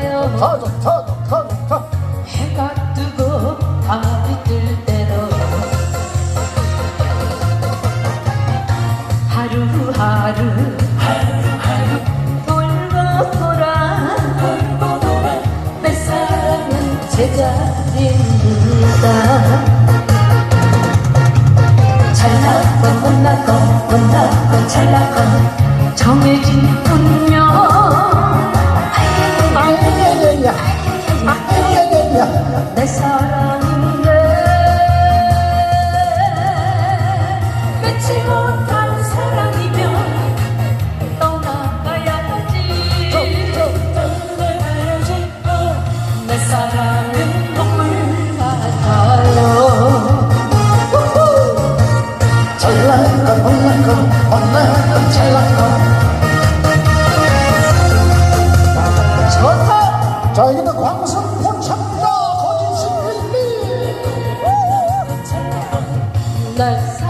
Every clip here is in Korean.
가요. 타자 타자 타자 해가 뜨고 밤이 뜰 때도 하루하루 하루하루 돌고 돌아 돌고 돌아 내 사랑은 제자입니다. 잘났건 못났건 못났건 잘났건. 정해진 운명. 건 포착자 거짓신 빌리. 내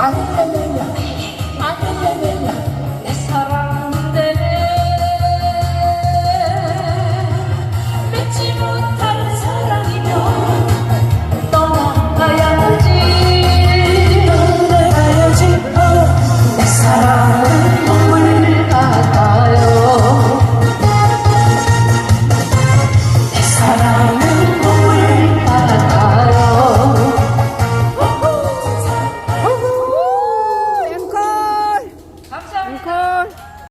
Hallelujah.